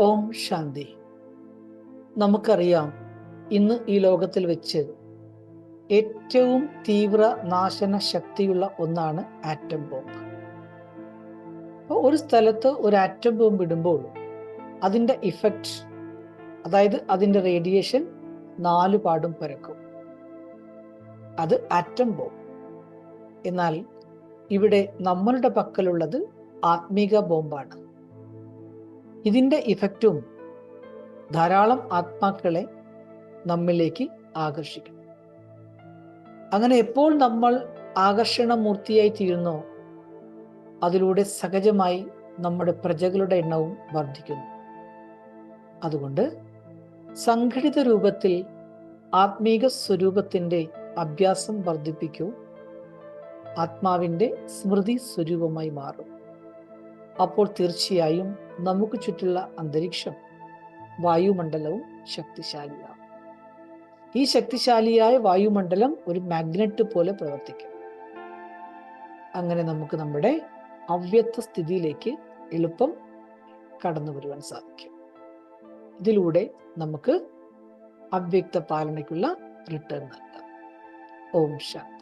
ഓം ശാന്തി. നമുക്കറിയാം ഇന്ന് ഈ ലോകത്തിൽ വെച്ച് ഏറ്റവും തീവ്ര നാശന ശക്തിയുള്ള ഒന്നാണ് ആറ്റം ബോംബ്. അപ്പോൾ ഒരു സ്ഥലത്ത് ഒരു ആറ്റം ബോംബ് ഇടുമ്പോൾ അതിന്റെ ഇഫക്റ്റ് അതായത് അതിന്റെ റേഡിയേഷൻ നാലു പാടും പരക്കും. അത് ആറ്റം ബോംബ്. എന്നാൽ ഇവിടെ നമ്മളുടെ പക്കലുള്ളത് ആത്മീക ബോംബാണ്. ഇതിന്റെ ഇഫക്റ്റും ധാരാളം ആത്മാക്കളെ നമ്മിലേക്ക് ആകർഷിക്കും. അങ്ങനെ എപ്പോൾ നമ്മൾ ആകർഷണമൂർത്തിയായി തീരുന്നോ അതിലൂടെ സഹജമായി നമ്മുടെ പ്രജകളുടെ എണ്ണവും വർദ്ധിക്കുന്നു. അതുകൊണ്ട് സംഘടിത രൂപത്തിൽ ആത്മീക സ്വരൂപത്തിന്റെ അഭ്യാസം വർദ്ധിപ്പിക്കൂ. ആത്മാവിന്റെ സ്മൃതി സ്വരൂപമായി മാറും. അപ്പോൾ തീർച്ചയായും നമുക്ക് ചുറ്റുള്ള അന്തരീക്ഷം വായുമണ്ഡലവും ശക്തിശാലിയാവും ഈ ശക്തിശാലിയായ വായുമണ്ഡലം ഒരു മാഗ്നറ്റ് പോലെ പ്രവർത്തിക്കും. അങ്ങനെ നമുക്ക് നമ്മുടെ അവ്യക്ത സ്ഥിതിയിലേക്ക് എളുപ്പം കടന്നു വരുവാൻ സാധിക്കും. ഇതിലൂടെ നമുക്ക് അവ്യക്ത പാലനയ്ക്കുള്ള റിട്ടേൺ നൽകാം. ഓം ശാന്തി.